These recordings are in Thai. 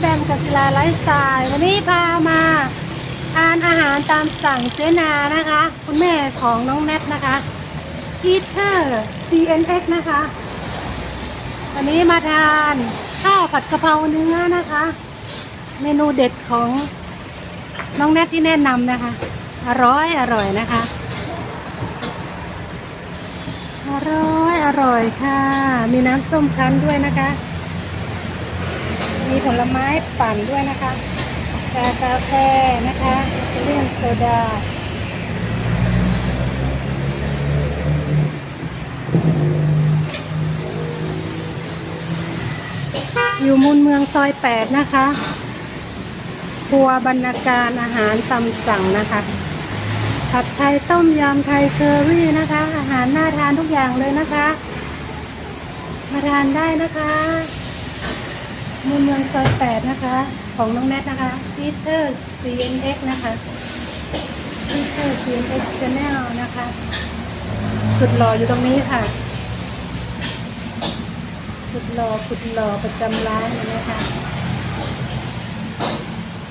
แบมกัสลาไลฟ์สไตล์วันนี้พามาทานอาหารตามสั่งเจนานะคะ คุณแม่ของน้องแนทนะคะ Eater CNX นะคะ วันนี้มาทานข้าวผัดกะเพราเนื้อนะคะ เมนูเด็ดของน้องแนทที่แนะนำนะคะ อร่อยอร่อยนะคะ อร่อยอร่อยค่ะ มีน้ำส้มคั้นด้วยนะคะ มีผลไม้ปั่นด้วยนะคะ ชากาแฟนะคะเลี่ยนโซดาอยู่มูลเมืองซอยแปดนะคะครัวบรรณาการอาหารตำสั่งนะคะ ผัดไทยต้มยำไทยเคอรี่นะคะ อาหารน่าทานทุกอย่างเลยนะคะ มาทานได้นะคะ มูลเมืองซอยแปดนะคะ ของน้องแนทนะคะ Peter CNX นะคะ Peter CNX Channel นะคะ สุดหล่ออยู่ตรงนี้ค่ะ สุดหล่อสุดหล่อประจำร้านเลยนะคะ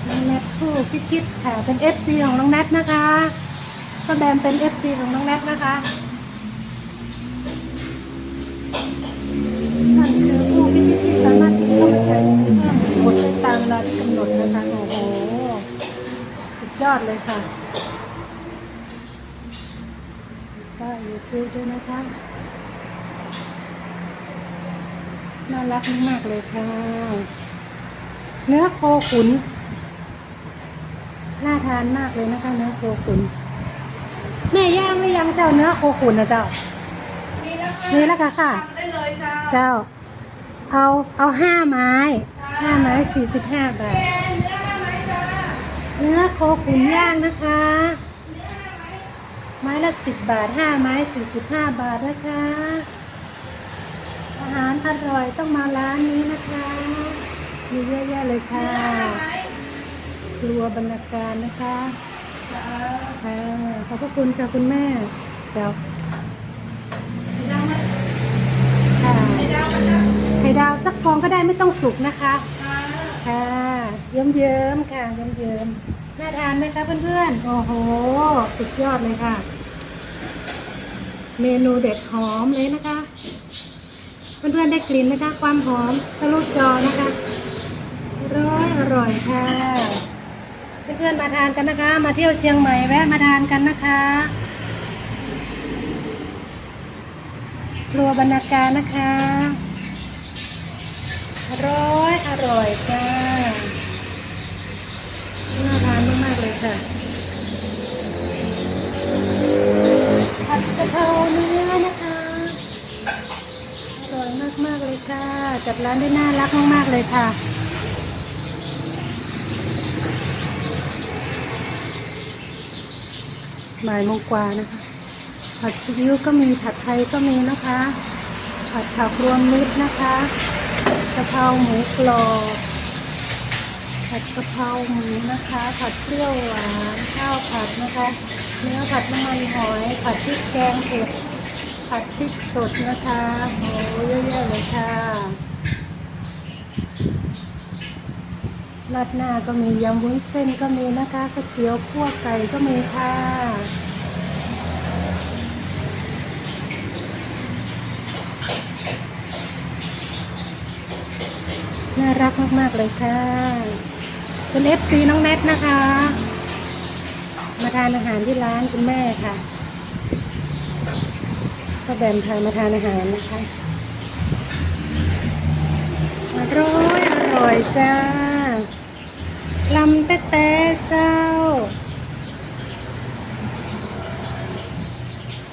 น้องแนทผู้พิชิตค่ะเป็น FC ของน้องแนทนะคะก็แบมเป็น FC ของน้องแนทนะคะนั่นคือ ดนะคะ โอ้โห สุดยอดเลยค่ะก็ยูทูบด้วยนะคะ น่ารักมากๆเลยค่ะ เนื้อโคขุน น่าทานมากเลยนะคะ เนื้อโคขุน แม่ย่างหรือยังเจ้าเนื้อโคขุนนะเจ้ามีแล้วค่ะค่ะได้เลยจ้าเจ้า เอาเอาห้าไม้ ห้าไม้สี่สิบห้าบาท เนื้อโคขุนย่างนะคะ ไม้ละสิบบาทห้าไม้สี่สิบห้าบาทนะคะ อาหารอร่อยต้องมาร้านนี้นะคะมีเยอะแยะเลยค่ะครัวบรรณาการนะคะค่ะขอบพระคุณค่ะคุณแม่ เดี๋ยวค่ะ ข่ดาวสักฟองก็ได้ไม่ต้องสุกนะคะ ค่ะ เยิ้มเยิ้มๆค่ะเยิ้มเยิ้มๆ น่าทานไหมคะเพื่อนๆ โอ้โห สุดยอดเลยค่ะ เมนูเด็ดหอมเลยนะคะ เพื่อนๆ ได้กลิ่นไหมคะ ความหอมทะลุจอนะคะอร่อยอร่อยค่ะ เพื่อนๆ มาทานกันนะคะ มาเที่ยวเชียงใหม่แวะมาทานกันนะคะครัวบรรณาการนะคะอ ร่อย อร่อยจ้า น่าทานมากๆเลยค่ะผัดกะเพราเนื้อนะคะ อร่อยมากๆเลยค่ะ จัดร้านได้น่ารักมากๆเลยค่ะบ่ายโมงกว่านะคะ ผัดซีอิ๊วก็มีผัดไทยก็มีนะคะ ผัดผักรวมมิตรนะคะ กะเพราหมูกรอบผัดกะเพราหมูนะคะ ผัดเปรี้ยวหวานข้าวผัดนะคะ เนื้อผัดน้ำมันหอย ผัดพริกแกงเผ็ดผัดพริกสดนะคะโอ้เยอะแยะเลยค่ะราดหน้าก็มียำวุ้นเส้นก็มีนะคะก๋วยเตี๋ยวคั่วไก่ก็มีค่ะ รักมาก ๆ เลยค่ะเป็นเอฟซีน้องแนทนะคะ มาทานอาหารที่ร้านคุณแม่ค่ะก็แบมพามาทานอาหารนะคะอร่อยอร่อยจ้าลำแต่แต่เจ้า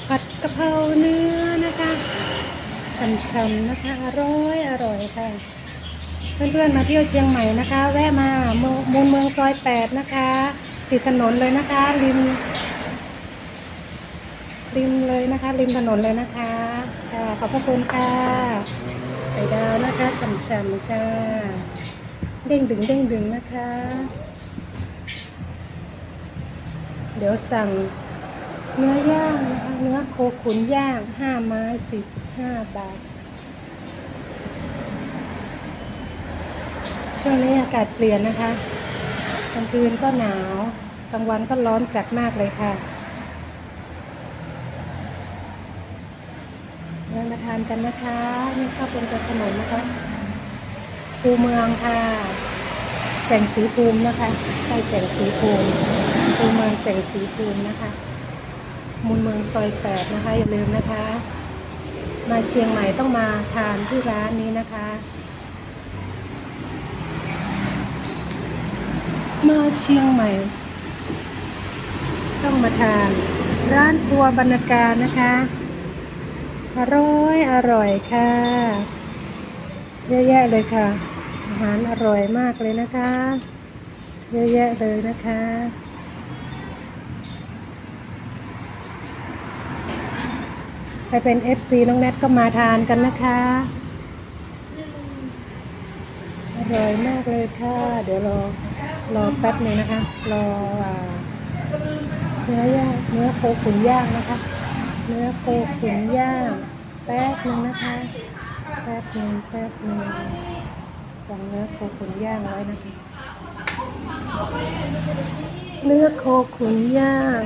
ผัดกะเพราเนื้อนะคะช่ำๆนะคะ อร่อยอร่อยค่ะ เพื่อนๆมาเที่ยวเชียงใหม่นะคะ แวะมาเมืองมูลเมืองซอยแปดนะคะ ติดถนนเลยนะคะ ริม ริมเลยนะคะ ริมถนนเลยนะคะค่ะขอบพระคุณค่ะไข่ดาวนะคะฉ่ำๆค่ะเด้งดึงเด้งดึงนะคะ เดี๋ยวสั่งเนื้อย่างนะคะ เนื้อโคขุนย่างห้าไม้สี่สิบห้าบาท ช่วงนี้อากาศเปลี่ยนนะคะกลางคืนก็หนาวกลางวันก็ร้อนจัดมากเลยค่ะเรามาทานกันนะคะนี่ข้าวเป็นตัวขนมนะคะภูเมืองค่ะ แจ่งสีภูมินะคะใกล้แจ่งสีภูมิภูเมืองแจ่งสีภูมินะคะ มูลเมืองซอยแปดนะคะอย่าลืมนะคะ มาเชียงใหม่ต้องมาทานที่ร้านนี้นะคะ มาเชียงใหม่ ต้องมาทาน ร้านครัวบรรณการนะคะ อร่อยอร่อยค่ะ เยอะแยะเลยค่ะ อาหารอร่อยมากเลยนะคะ เยอะแยะเลยนะคะใครเป็น FC น้องแนทก็มาทานกันนะคะ อร่อยมากเลยค่ะ เดี๋ยวรอ รอแป๊บหนึ่งนะคะ รอเนื้อย่างเนื้อโคขุนย่างนะคะ เนื้อโคขุนย่างแป๊บหนึ่งนะคะ แป๊บหนึ่งแป๊บหนึ่งสั่งเนื้อโคขุนย่างไว้นะคะ เนื้อโคขุนย่าง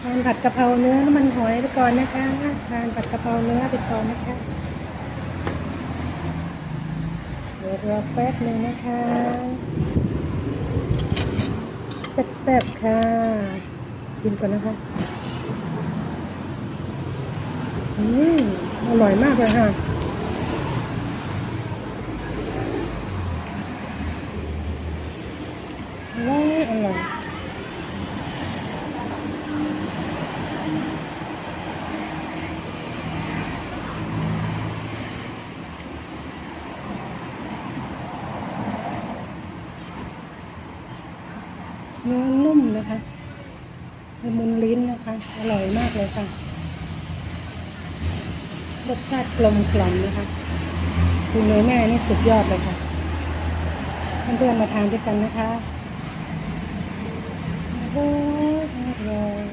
ทานผัดกะเพราเนื้อน้ำมันหอยไปก่อนนะคะทานผัดกะเพราเนื้อไปก่อนนะคะ ดี๋ยวรอแป๊บหนึ่งนะคะแซ่บๆค่ะ ชิมก่อนนะคะ อืมอร่อยมากเลยค่ะ อร่อยอร่อย เนื้อนุ่มนะคะละมุนลิ้นนะคะ อร่อยมากเลยค่ะ รสชาติกลมกล่อมนะคะคุณเนยแม่นี่สุดยอดเลยค่ะ เพื่อนๆมาทานด้วยกันนะคะโอ้ยอร่อย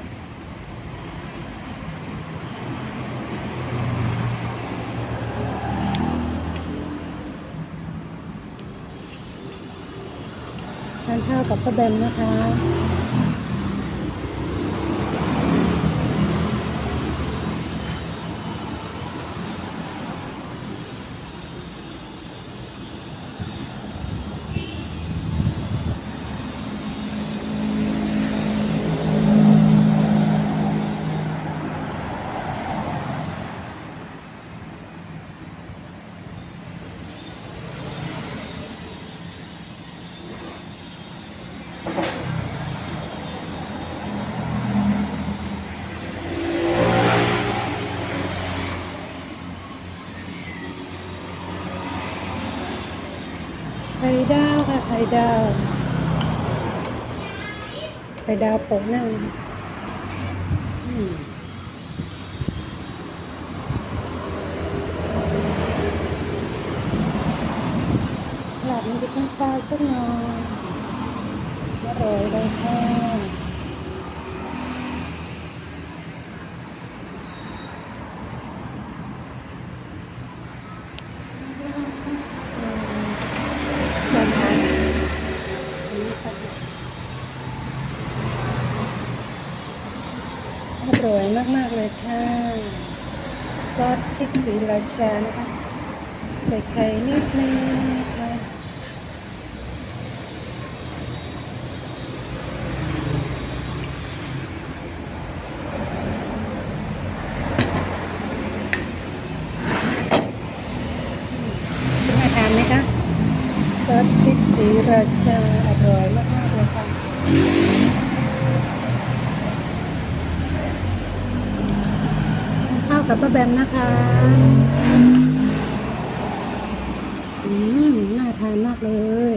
ทานข้าวกับป้าเบนนะคะ ดาวไข่ดาวโปะหน้าหลับมันจะต้องปลาสักหน่อยอร่อยเลยค่ะอืมนะคะอันนี้ค่ะ อร่อยมาก ๆ เลยค่ะ ซอส พริกสีราชานะคะ ใส่ไข่นิดนึงนะคะน่าทานไหมคะ ซอสพริกสีราชา อร่อยมาก ๆ เลยค่ะ ข้าว กับป้าแบมนะคะอืมน่าทานมากเลย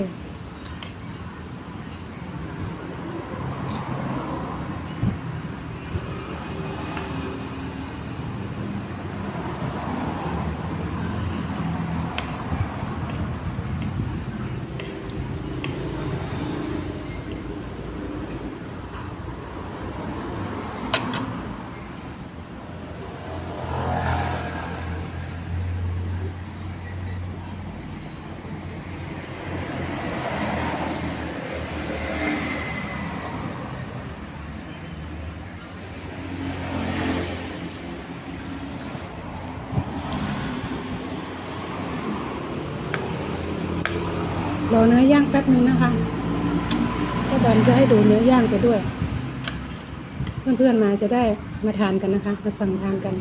รอเนื้อย่างแป๊บนึงนะคะก็ดันจะให้ดูเนื้อย่างไปด้วย เพื่อนๆมาจะได้มาทานกันนะคะ มาสั่งทานกัน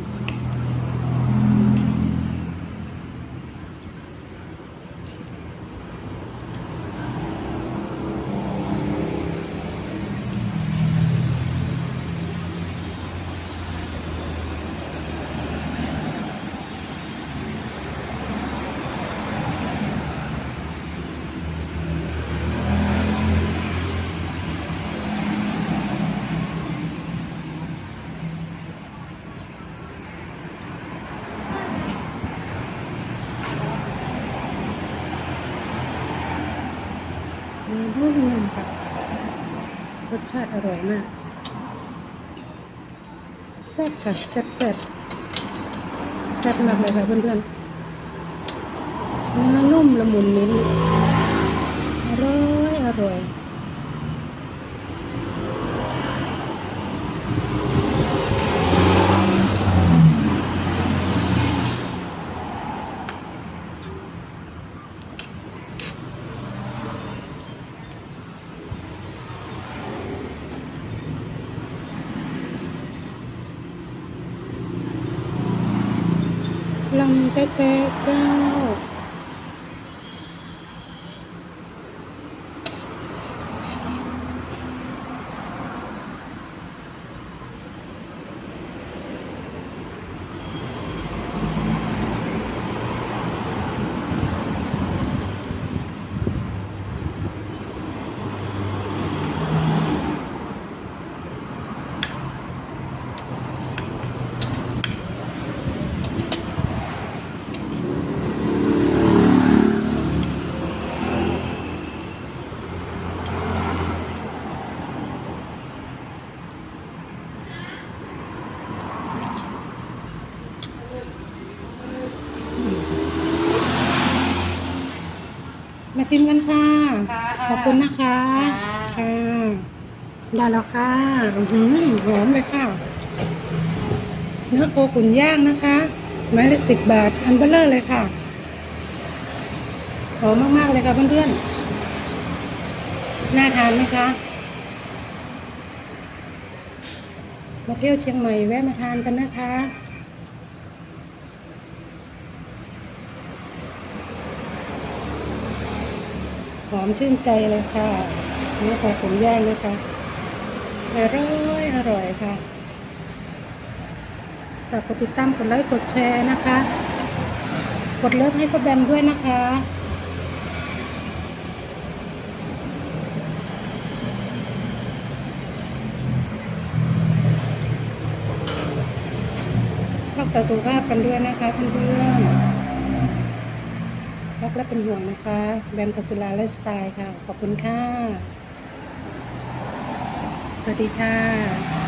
าติอร่อยมากแซ่บค่ะแซ่บแซ่บแซ่บมากเลยค่ะเพื่อนๆเนื้อนุ่มละมุนลิ้นอร่อยอร่อย ลำเต๊ ชิมกันค่ะ ค่ะขอบคุณนะคะ ค่ะ ค่ะ ได้แล้วค่ะอื้อหือหอมเลยค่ะ เนื้อโคขุนย่างนะคะ ไม้ละสิบบาท อันเบลเลอร์เลยค่ะ หอมมากๆเลยค่ะเพื่อนๆ น่าทานไหมคะ มาเที่ยวเชียงใหม่แวะมาทานกันนะคะ อมชื่นใจเลยค่ะเนื้อของผมย่างนะคะอร่อยอร่อยค่ะฝากกดติดตามกดไลค์กดแชร์นะคะ กดเลิฟให้พ่อแบมด้วยนะคะรักษาสุขภาพกันด้วยนะคะเพื่อนๆ รักและเป็นห่วงนะคะ แบมกัสลาไลฟ์สไตล์ค่ะ ขอบคุณค่ะ สวัสดีค่ะ